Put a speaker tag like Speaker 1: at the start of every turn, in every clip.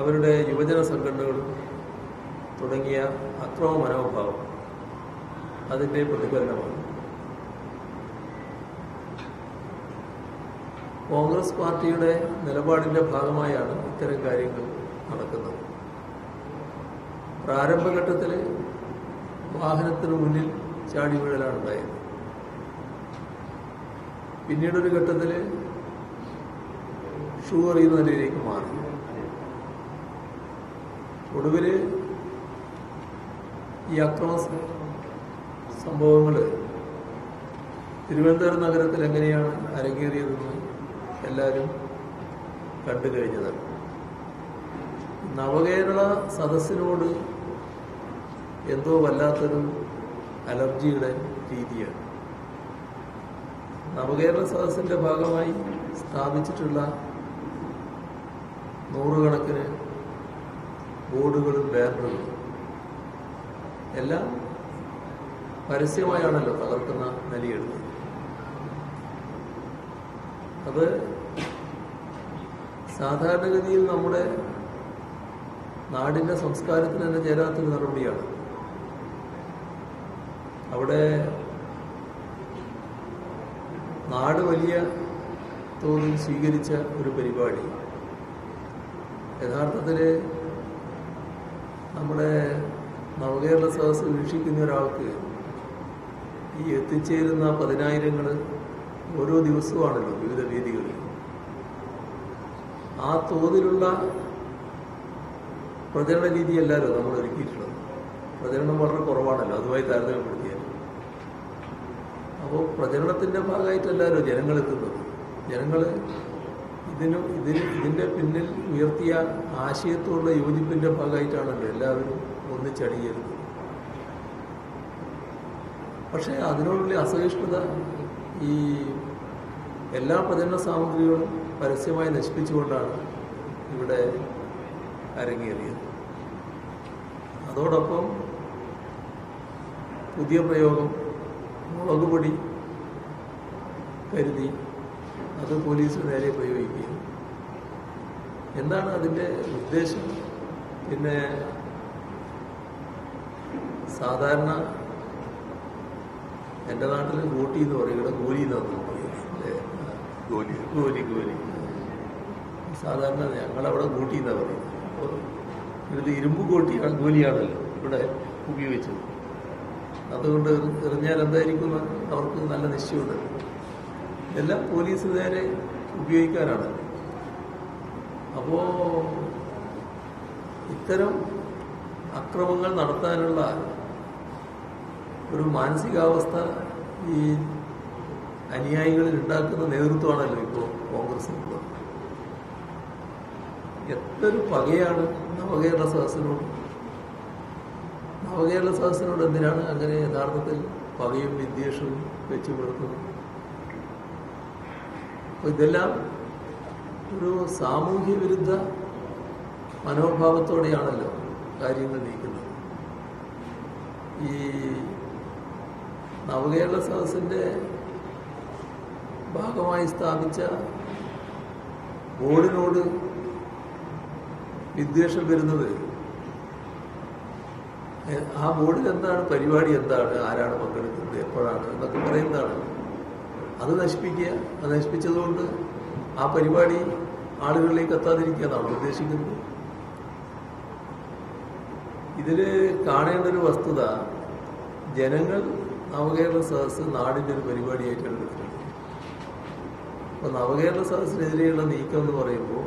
Speaker 1: അവരുടെ യുവജന സംഘടനകൾ തുടങ്ങിയ അക്രമ മനോഭാവം അതിന്റെ പ്രതിഫലനമാണ്. കോൺഗ്രസ് പാർട്ടിയുടെ നിലപാടിന്റെ ഭാഗമായാണ് ഇത്തരം കാര്യങ്ങൾ നടക്കുന്നത്. പ്രാരംഭഘട്ടത്തിൽ വാഹനത്തിന് മുന്നിൽ ചാടി വീഴലാണ് ഉണ്ടായത്. പിന്നീടൊരു ഘട്ടത്തിൽ ഷൂ എറിയുന്ന നിലയിലേക്ക് മാറി. ഒടുവിൽ ഈ അക്രമ സംഭവങ്ങൾ തിരുവനന്തപുരം നഗരത്തിൽ എങ്ങനെയാണ് അരങ്ങേറിയതെന്ന് എല്ലാവരും കണ്ടു കഴിഞ്ഞത്. നവകേരള സദസ്സിനോട് എന്തോ വല്ലാത്തൊരു അലർജിയുടെ രീതിയാണ്. നവകേരള സദസ്സിന്റെ ഭാഗമായി സ്ഥാപിച്ചിട്ടുള്ള നൂറുകണക്കിന് ബോർഡുകളും ബാനറുകളും എല്ലാം പരസ്യമായാണല്ലോ തകർക്കുന്ന നിലയെടുത്തത് അത് സാധാരണഗതിയിൽ നമ്മുടെ നാടിന്റെ സംസ്കാരത്തിന് തന്നെ ചേരാത്തൊരു നടപടിയാണ്. അവിടെ നാട് വലിയ തോതിൽ സ്വീകരിച്ച ഒരു പരിപാടി. യഥാർത്ഥത്തിൽ നമ്മുടെ നവകേരള സദസ് വീക്ഷിക്കുന്ന ഒരാൾക്ക് ഈ എത്തിച്ചേരുന്ന പതിനായിരങ്ങൾ ഓരോ ദിവസവുമാണല്ലോ വിവിധ വേദികളിൽ. ആ തോതിലുള്ള പ്രചരണ രീതിയല്ലല്ലോ നമ്മൾ ഒരുക്കിയിട്ടുള്ളത്. പ്രചരണം വളരെ കുറവാണല്ലോ അതുമായി താരതമ്യപ്പെടുത്തിയാൽ. അപ്പോൾ പ്രചരണത്തിന്റെ ഭാഗമായിട്ടല്ലല്ലോ ജനങ്ങൾ എത്തുന്നത് ജനങ്ങൾ ഇതിന് ഇതിന് ഇതിന്റെ പിന്നിൽ ഉയർത്തിയ ആശയത്തോടുള്ള യോജിപ്പിന്റെ ഭാഗമായിട്ടാണല്ലോ എല്ലാവരും ഒന്നിച്ചടിയത് പക്ഷേ അതിനോടുള്ള അസഹിഷ്ണുത ഈ എല്ലാ പ്രചരണ സാമഗ്രികളും പരസ്യമായി നശിപ്പിച്ചുകൊണ്ടാണ് ഇവിടെ അരങ്ങേറിയത്. അതോടൊപ്പം പുതിയ പ്രയോഗം മുളക് പൊടി കരുതി അത് പോലീസ് നേരെ പ്രയോഗിക്കുകയും എന്താണ് അതിന്റെ ഉദ്ദേശം? പിന്നെ സാധാരണ എന്റെ നാട്ടിൽ ഗോട്ടി എന്ന് പറയും ഇവിടെ ഗോലി എന്നാണ്
Speaker 2: ഗോലി.
Speaker 1: ഗോലി ഗോലി. സാധാരണ ഞങ്ങളവിടെ ഗോട്ടി എന്നാ പറയുന്നത് അപ്പോൾ ഇതിൽ ഇരുമ്പ് ഗോട്ടിയാണ് ഗോലിയാണല്ലോ ഇവിടെ ഉപയോഗിച്ചത്. അതുകൊണ്ട് എറിഞ്ഞാൽ എന്തായിരിക്കും? അവർക്ക് നല്ല നിശ്ചയമുണ്ട്. ഇതെല്ലാം പോലീസ് നേരെ ഉപയോഗിക്കാനാണ് അപ്പോ ഇത്തരം അക്രമങ്ങൾ നടത്താനുള്ള ഒരു മാനസികാവസ്ഥ ഈ അനുയായികളിൽ ഉണ്ടാക്കുന്ന നേതൃത്വമാണല്ലോ ഇപ്പോ കോൺഗ്രസിനുള്ളത് എത്രയൊരു പകയാണ് നവകേരള സദസ്സിനോട്? നവകേരള സദസ്സിനോട് എന്തിനാണ് അങ്ങനെ യഥാർത്ഥത്തിൽ പകയും വിദ്വേഷവും വെച്ചു പുലർത്തുന്നത് അപ്പൊ ഇതെല്ലാം ഒരു സാമൂഹ്യ വിരുദ്ധ മനോഭാവത്തോടെയാണല്ലോ കാര്യങ്ങൾ നീക്കുന്നത്. ഈ നവകേരള സദസ്സിന്റെ ഭാഗമായി സ്ഥാപിച്ച ബോർഡിനോട് വിദ്വേഷം വരുന്നത് ആ ബോർഡിൽ എന്താണ് പരിപാടി എന്താണ് ആരാണ് പങ്കെടുക്കുന്നത് എപ്പോഴാണ് എന്നൊക്കെ പറയുന്നതാണ് അത് നശിപ്പിക്കുക അത് നശിപ്പിച്ചതുകൊണ്ട് ആ പരിപാടി ആളുകളിലേക്ക് എത്താതിരിക്കുക എന്നാണ് ഉദ്ദേശിക്കുന്നത്. ഇതിൽ കാണേണ്ട ഒരു വസ്തുത ജനങ്ങൾ നവകേരള സദസ് നാടിന്റെ ഒരു പരിപാടിയായിട്ടാണ് എടുക്കുന്നത് അപ്പൊ നവകേരള സദസ്സിനെതിരെയുള്ള നീക്കം എന്ന് പറയുമ്പോൾ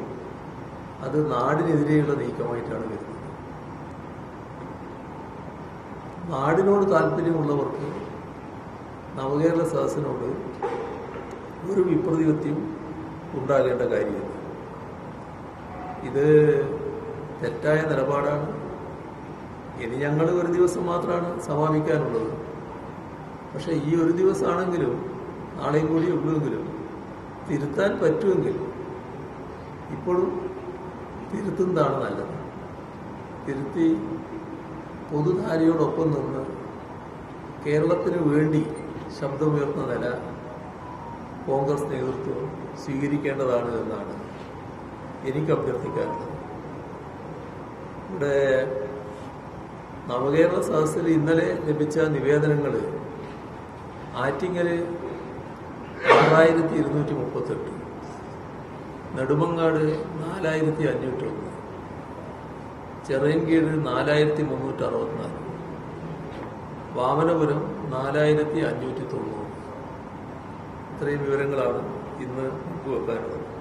Speaker 1: അത് നാടിനെതിരെയുള്ള നീക്കമായിട്ടാണ് വരുന്നത്. നാടിനോട് താല്പര്യമുള്ളവർക്ക് നവകേരള സദസ്സിനോട് ഒരു വിപ്രതിപത്യം ഉണ്ടാകേണ്ട കാര്യമില്ല. ഇത് തെറ്റായ നിലപാടാണ്. ഇനി ഞങ്ങൾ ഒരു ദിവസം മാത്രമാണ് സമാപിക്കാനുള്ളത്. പക്ഷെ ഈ ഒരു ദിവസമാണെങ്കിലും നാളെയും കൂടി ഉള്ളുവെങ്കിലും തിരുത്താൻ പറ്റുമെങ്കിൽ ഇപ്പോഴും തിരുത്തുന്നതാണ് നല്ലത്. തിരുത്തി പൊതുധാരയോടൊപ്പം നിന്ന് കേരളത്തിന് വേണ്ടി ശബ്ദമുയർത്തുന്ന നില കോൺഗ്രസ് നേതൃത്വം സ്വീകരിക്കേണ്ടതാണ് എന്നാണ് എനിക്ക് അഭ്യർത്ഥിക്കാറുള്ളത് ഇവിടെ നവകേരള സദസ്സിൽ ഇന്നലെ ലഭിച്ച നിവേദനങ്ങൾ ആറ്റിങ്ങൽ ആറായിരത്തി ഇരുന്നൂറ്റി മുപ്പത്തെട്ട് നെടുമങ്ങാട് നാലായിരത്തി അഞ്ഞൂറ്റി ഒന്ന് ചെറിയൻകീഴ് നാലായിരത്തി മുന്നൂറ്റി അറുപത്തിനാല് വാമനപുരം നാലായിരത്തി അഞ്ഞൂറ്റി തൊണ്ണൂറ്. ഇത്രയും വിവരങ്ങളാണ് ഇന്ന് നമുക്ക് വെക്കാനുള്ളത്.